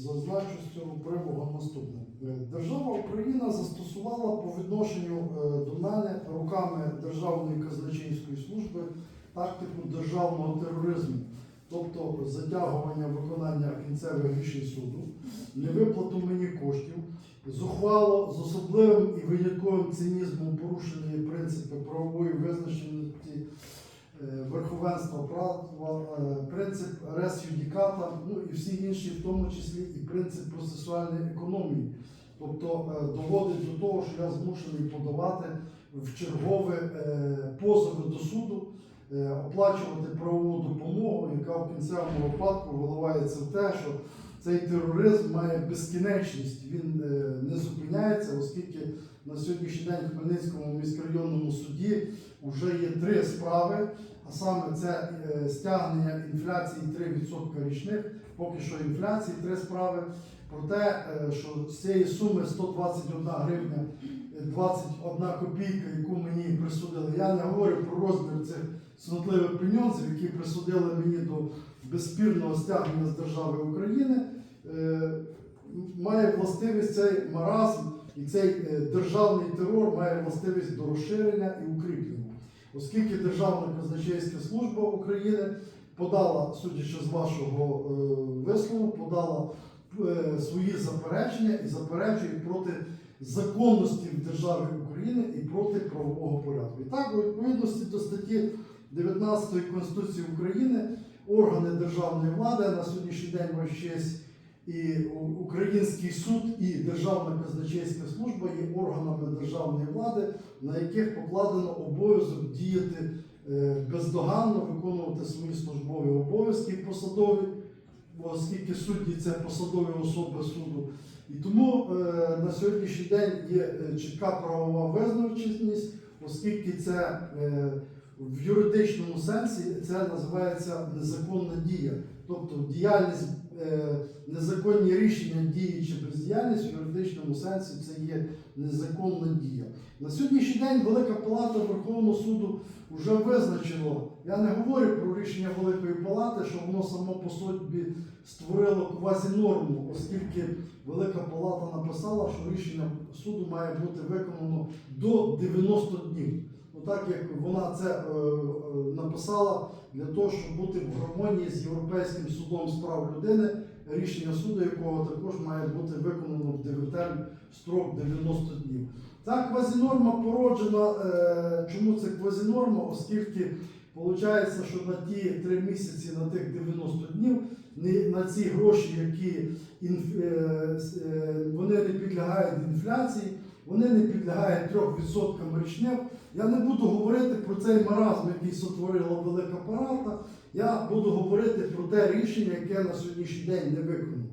зазначу з цього приводу наступне. Е, Держава Україна застосувала по відношенню е, до мене руками Державної казначейської служби тактику державного тероризму, тобто затягування виконання кінцевих рішень суду, невиплату мені коштів, зухвало з особливим і винятковим цинізмом порушені принципи правової визначеності е, верховенства права, принцип рес юдіката, ну і всі інші, в тому числі і принцип процесуальної економії. Тобто е, доводить до того, що я змушений подавати в чергове е, позови до суду, е, оплачувати правову допомогу, яка в кінцевому випадку виливається в те, що цей тероризм має безкінечність, він не зупиняється, оскільки на сьогоднішній день в Хмельницькому міськрайонному суді вже є три справи, а саме це е, стягнення інфляції 3% річних, поки що інфляції три справи. Про те, е, що з цієї суми 121 гривня е, 21 копійка, яку мені присудили, я не говорю про розмір цих снотливих пеньонзів, які присудили мені до безспірного стягнення з держави України, е, має властивість цей маразм і цей е, державний терор має властивість до розширення і укріплення. Оскільки Державна казначейська служба України подала, судячи з вашого е, вислову, подала е, свої заперечення і заперечує проти законності в державі України і проти правового порядку. І так, у відповідності до статті 19 Конституції України органи державної влади на сьогоднішній день честь і Український суд і Державна казначейська служба є органами державної влади, на яких покладено обов'язок діяти е, бездоганно, виконувати свої службові обов'язки посадові, оскільки судді це посадові особи суду. І тому е, на сьогоднішній день є е, чітка правова визначеність, оскільки це в юридичному сенсі це називається незаконна дія. Тобто діяльність, незаконні рішення дії чи бездіяльність в юридичному сенсі це є незаконна дія. На сьогоднішній день Велика Палата Верховного суду вже визначило, я не говорю про рішення Великої Палати, що воно само по собі створило квазінорму, оскільки Велика Палата написала, що рішення суду має бути виконано до 90 днів. Так як вона це е, е, написала для того, щоб бути в гармонії з Європейським судом з прав людини, рішення суду якого також має бути виконано в дев'ятий строк 90 днів. Ця квазінорма породжена. Е, чому це квазінорма? Оскільки виходить, що на ті три місяці, на тих 90 днів, на ці гроші, які вони не підлягають інфляції, вони не підлягають 3% річних. Я не буду говорити про цей маразм, який сотворила велика парата. Я буду говорити про те рішення, яке на сьогоднішній день не виконано.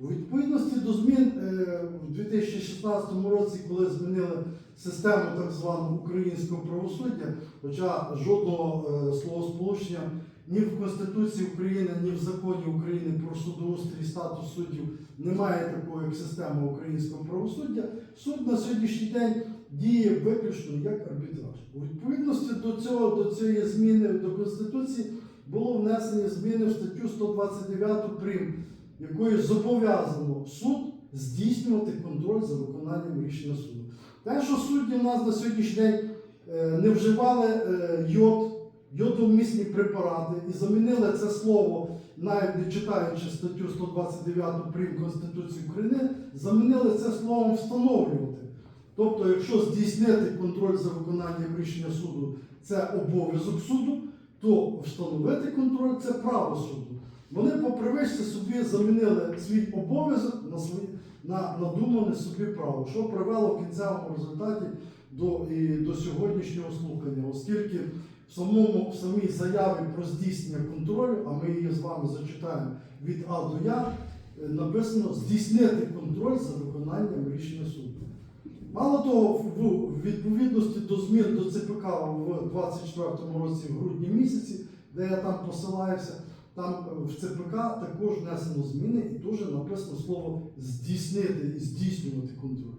У відповідності до змін е, в 2016 році, коли змінили систему так званого українського правосуддя, хоча жодного е, словосполучення ні в Конституції України, ні в законі України про судоустрій статус суддів немає такої як система українського правосуддя. Суд на сьогоднішній день діє виключно як арбітраж. У відповідності до цього, до цієї зміни до Конституції було внесені зміни в статтю 129 прим, якою зобов'язано суд здійснювати контроль за виконанням рішення суду. Те, що судді в нас на сьогоднішній день е, не вживали е, йод, йодомісні препарати і замінили це слово, навіть не читаючи статтю 129 прим Конституції України, замінили це словом встановлювати. Тобто, якщо здійснити контроль за виконанням рішення суду це обов'язок суду, то встановити контроль це право суду. Вони по привичці собі замінили свій обов'язок на свої на надумане собі право, що привело в кінцевому результаті до, і до сьогоднішнього слухання, оскільки в самому в самій заяві про здійснення контролю, а ми її з вами зачитаємо від А до Я, е, написано здійснити контроль за виконанням рішення суду. Мало того, в відповідності до змін до ЦПК в 24-му році, в грудні місяці, де я там посилаюся, там е, в ЦПК також внесено зміни і теж написано слово здійснити і здійснювати контроль.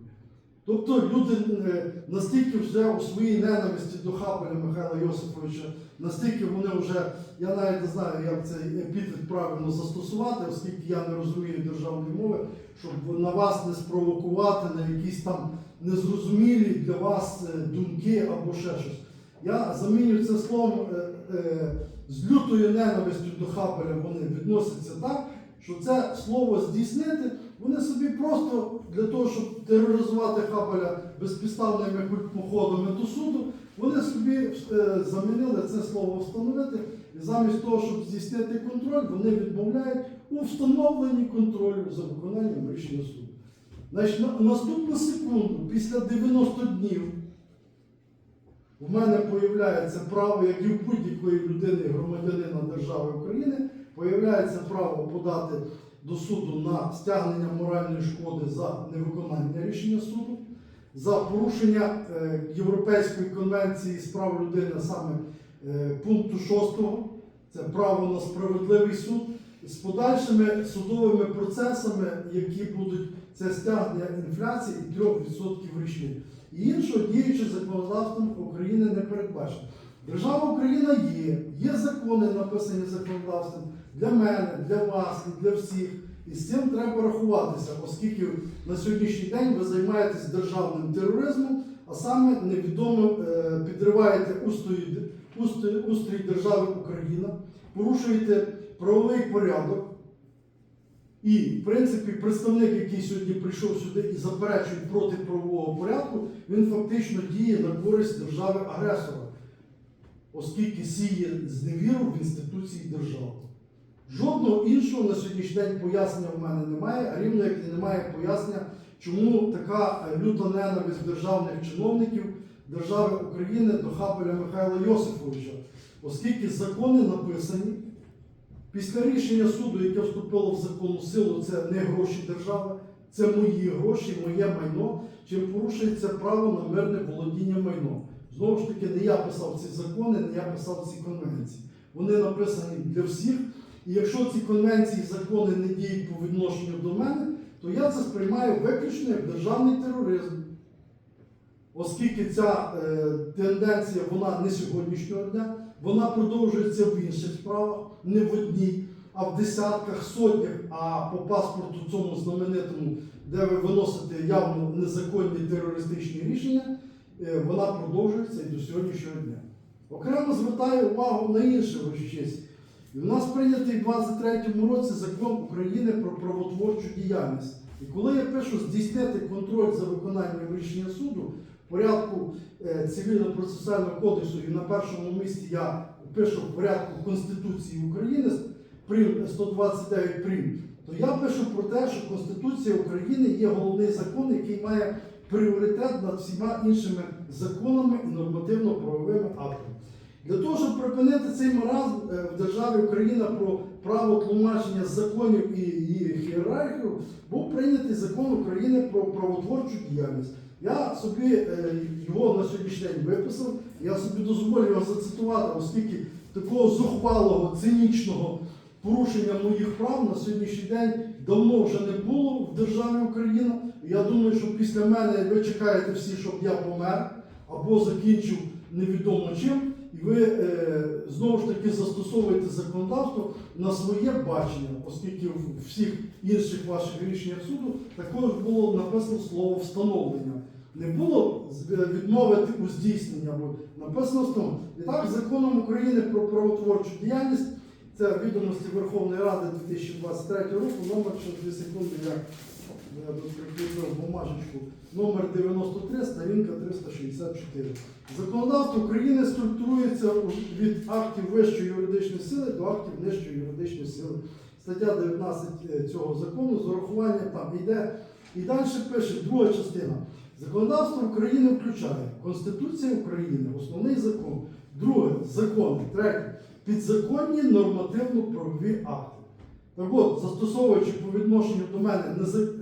Тобто люди е, настільки вже у своїй ненависті до Хабеля Михайла Йосифовича, настільки вони вже, я навіть не знаю, як цей епітет правильно застосувати, оскільки я не розумію державної мови, щоб на вас не спровокувати на якісь там незрозумілі для вас е, думки або ще щось. Я заміню це словом е, е, з лютою ненавистю до Хабеля вони відносяться так, що це слово здійснити, вони собі просто для того, щоб тероризувати Хабеля безпідставними походами до суду, вони собі замінили це слово встановити, і замість того, щоб здійснити контроль, вони відмовляють у встановленні контролю за виконанням рішення суду. Значить, на наступну секунду, після 90 днів, в мене появляється право, як і в будь-якої людини, громадянина держави України, появляється право подати до суду на стягнення моральної шкоди за невиконання рішення суду, за порушення е, Європейської конвенції з прав людини, саме е, пункту 6, це право на справедливий суд, з подальшими судовими процесами, які будуть це стягнення інфляції і 3% річних. І іншого діючи законодавством України не передбачено. Держава Україна є, є закони, написані законодавством для мене, для вас і для всіх. І з цим треба рахуватися, оскільки на сьогоднішній день ви займаєтесь державним тероризмом, а саме невідомо е, підриваєте устрій, устрій, устрій держави Україна, порушуєте правовий порядок. І, в принципі, представник, який сьогодні прийшов сюди і заперечує проти правового порядку, він фактично діє на користь держави-агресора, оскільки сіє зневіру в інституції держави. Жодного іншого на сьогоднішній день пояснення в мене немає, а рівно як і немає пояснення, чому така е, люта ненависть державних чиновників держави України до Хабеля Михайла Йосифовича, оскільки закони написані. Після рішення суду, яке вступило в законну силу, це не гроші держави, це мої гроші, моє майно, чим порушується право на мирне володіння майном. Знову ж таки, не я писав ці закони, не я писав ці конвенції. Вони написані для всіх. І якщо ці конвенції закони не діють по відношенню до мене, то я це сприймаю виключно як державний тероризм. Оскільки ця е, тенденція вона не сьогоднішнього дня, вона продовжується в інших справах, не в одній, а в десятках, сотнях, а по паспорту цьому знаменитому, де ви виносите явно незаконні терористичні рішення, е, вона продовжується і до сьогоднішнього дня. Окремо звертаю увагу на інше честь. І у нас прийнятий в 23-му році закон України про правотворчу діяльність. І коли я пишу здійснити контроль за виконанням рішення суду в порядку е, цивільно-процесуального кодексу, і на першому місці я пишу в порядку Конституції України прим 129 прим, то я пишу про те, що Конституція України є головний закон, який має пріоритет над всіма іншими законами і нормативно-правовими актами. Для того, щоб припинити цей маразм е, в державі Україна про право тлумачення законів і її ієрархію, був прийнятий закон України про правотворчу діяльність. Я собі е, його на сьогоднішній день виписав, я собі дозволю його зацитувати, оскільки такого зухвалого, цинічного порушення моїх прав на сьогоднішній день давно вже не було в державі Україна. Я думаю, що після мене ви чекаєте всі, щоб я помер або закінчив невідомо чим. І ви е, знову ж таки застосовуєте законодавство на своє бачення, оскільки в всіх інших ваших рішеннях суду також було написано слово встановлення. Не було е, відмовити у здійсненні, або написано встановлення. І так, законом України про правотворчу діяльність, це відомості Верховної Ради 2023 року, номер ще 2 секунди, я, я тут прикріпив бумажечку, номер 93, сторінка 364. Законодавство України структурується від актів вищої юридичної сили до актів нижчої юридичної сили. Стаття 19 е, цього закону з урахуванням там йде. І далі пише друга частина. Законодавство України включає Конституція України, основний закон, друге закони, третє підзаконні нормативно-правові акти. Так от, застосовуючи по відношенню до мене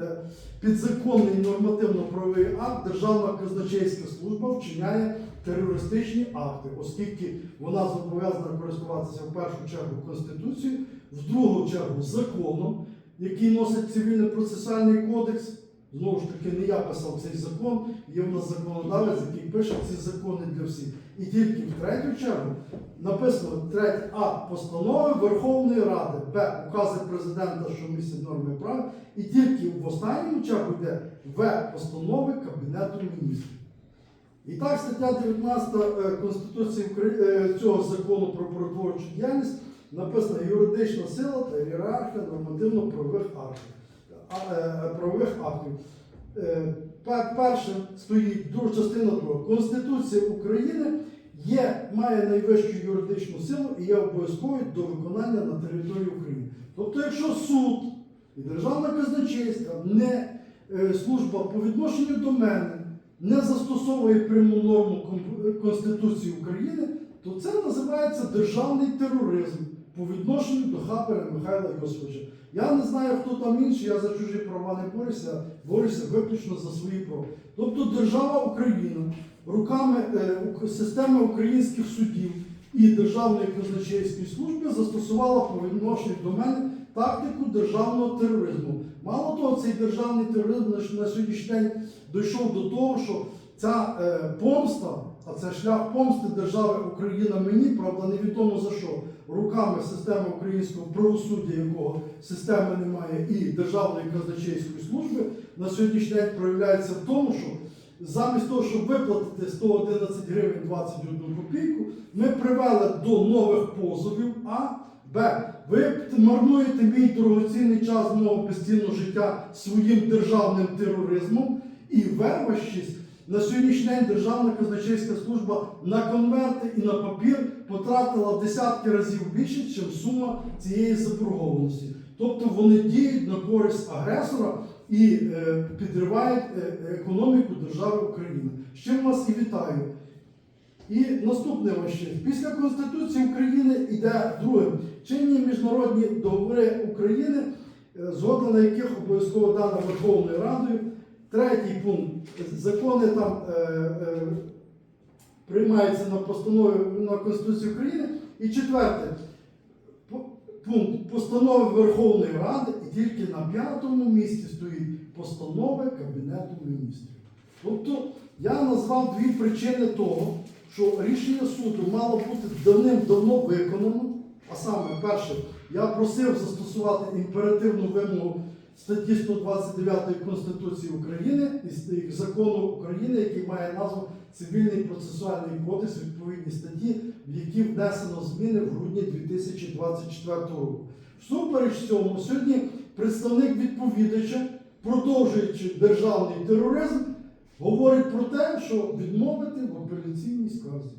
е, підзаконний нормативно-правовий акт, Державна казначейська служба вчиняє терористичні акти, оскільки вона зобов'язана користуватися в першу чергу Конституцією, в другу чергу законом, який носить цивільно-процесуальний кодекс, Знову ж таки, не я писав цей закон, є в нас законодавець, який пише ці закони для всіх. І тільки в третю чергу написано третє А постанови Верховної Ради, Б. Укази президента, що містять норми права, і тільки в останньому чергу йде В. Постанови Кабінету міністрів. І так, стаття 19 е, Конституції е, цього закону про правотворчу діяльність написано юридична сила та ієрархія нормативно-правових актів. А, правових актів. Пер- Перше стоїть друга частина друга. Конституція України є, має найвищу юридичну силу і є обов'язковою до виконання на території України. Тобто, якщо суд і державна казначейська не е, служба по відношенню до мене не застосовує пряму норму Конституції України, то це називається державний тероризм по відношенню до Хапера Михайла Йосифовича. Я не знаю, хто там інший, я за чужі права не борюся, борюся виключно за свої права. Тобто держава Україна руками е, системи українських судів і Державної казначейської служби застосувала по відношенню до мене тактику державного тероризму. Мало того, цей державний тероризм на сьогоднішній день дійшов до того, що ця е, помста, а це шлях помсти держави Україна мені, правда, невідомо за що, руками системи українського правосуддя, якого системи немає, і Державної казначейської служби, на сьогоднішній день проявляється в тому, що замість того, щоб виплатити 111 гривень 21 копійку, ми привели до нових позовів, а Б. Ви марнуєте мій дорогоцінний час мого постійного життя своїм державним тероризмом. І В. на сьогоднішній день Державна казначейська служба на конверти і на папір потратила десятки разів більше, ніж сума цієї заборгованості. Тобто вони діють на користь агресора і е, підривають е, економіку держави України. З чим вас і вітаю. І наступне ваше. Після Конституції України йде друге. Чинні міжнародні договори України, е, згода на яких обов'язково дана Верховною Радою. Третій пункт. Закони там е, е, приймаються на постанові на Конституцію України. І четверте. Пункт постанови Верховної Ради і тільки на п'ятому місці стоїть постанови Кабінету міністрів. Тобто я назвав дві причини того, що рішення суду мало бути давним-давно виконано. А саме, перше, я просив застосувати імперативну вимогу статті 129 Конституції України і закону України, який має назву Цивільний процесуальний кодекс, відповідні статті, в які внесено зміни в грудні 2024 року. Всупереч цьому, сьогодні представник відповідача, продовжуючи державний тероризм, говорить про те, що відмовити в апеляційній скарзі.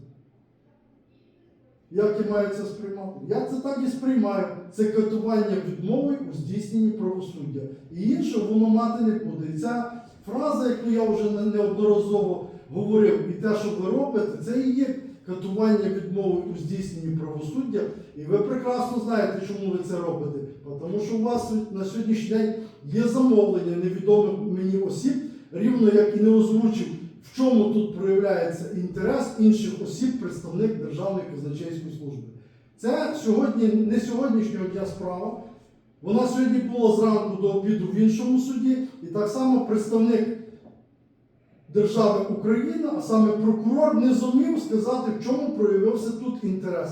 Як я маю це сприймати? Я це так і сприймаю. Це катування відмови у здійсненні правосуддя. І іншого воно мати не буде. І ця фраза, яку я вже неодноразово говорив, і те, що ви робите, це і є катування відмови у здійсненні правосуддя. І ви прекрасно знаєте, чому ви це робите. Тому що у вас на сьогоднішній день є замовлення невідомих мені осіб, рівно як і не озвучив, в чому тут проявляється інтерес інших осіб, представник Державної казначейської служби. Це сьогодні не сьогоднішнього дня справа. Вона сьогодні була зранку до обіду в іншому суді, і так само представник держави Україна, а саме прокурор, не зумів сказати, в чому проявився тут інтерес.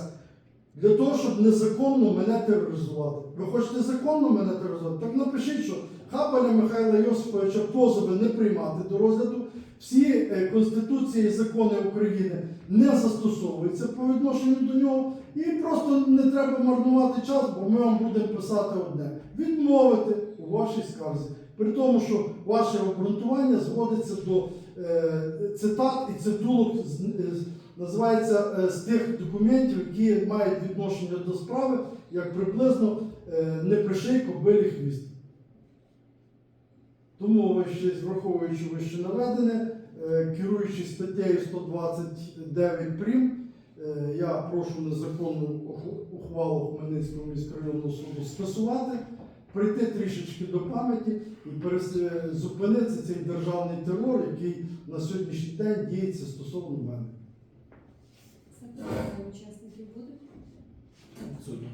Для того, щоб незаконно мене тероризувати. Ви хочете законно мене тероризувати? Так напишіть, що Хапаля Михайла Йосиповича позови не приймати до розгляду. Всі е, конституції і закони України не застосовуються по відношенню до нього. І просто не треба марнувати час, бо ми вам будемо писати одне: відмовити у вашій скарзі. При тому, що ваше обґрунтування зводиться до е, цитат і цитулок з, з- називається е, з тих документів, які мають відношення до справи, як приблизно е, не приший кобилі хвіст. Тому ще враховуючи вище наведене, е, керуючись статтею 129 прим, е, я прошу незаконну ухвалу Хмельницького міськрайонного суду скасувати, прийти трішечки до пам'яті і перес- зупинити цей державний терор, який на сьогоднішній день діється стосовно мене. Запитання учасників буде? Абсолютно.